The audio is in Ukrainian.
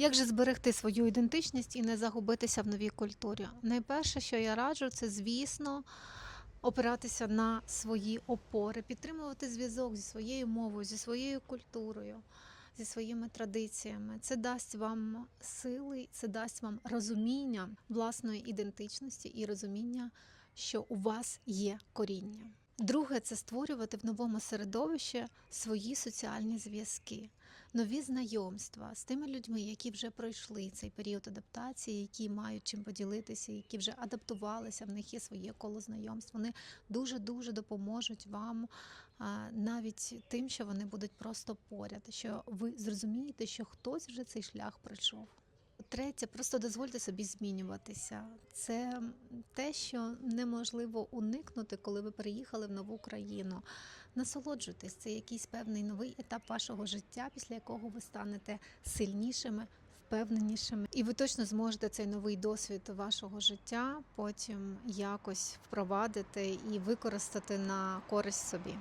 Як же зберегти свою ідентичність і не загубитися в новій культурі? Найперше, що я раджу, це звісно опиратися на свої опори, підтримувати зв'язок зі своєю мовою, зі своєю культурою, зі своїми традиціями. Це дасть вам сили, це дасть вам розуміння власної ідентичності і розуміння, що у вас є коріння. Друге це створювати в новому середовищі свої соціальні зв'язки, нові знайомства з тими людьми, які вже пройшли цей період адаптації, які мають чим поділитися, які вже адаптувалися, в них є своє коло знайомств. Вони дуже дуже допоможуть вам навіть тим, що вони будуть просто поряд, що ви зрозумієте, що хтось вже цей шлях пройшов. Третє, просто дозвольте собі змінюватися. Це те, що неможливо уникнути, коли ви переїхали в нову країну. Насолоджуйтесь, це якийсь певний новий етап вашого життя, після якого ви станете сильнішими, впевненішими, і ви точно зможете цей новий досвід вашого життя потім якось впровадити і використати на користь собі.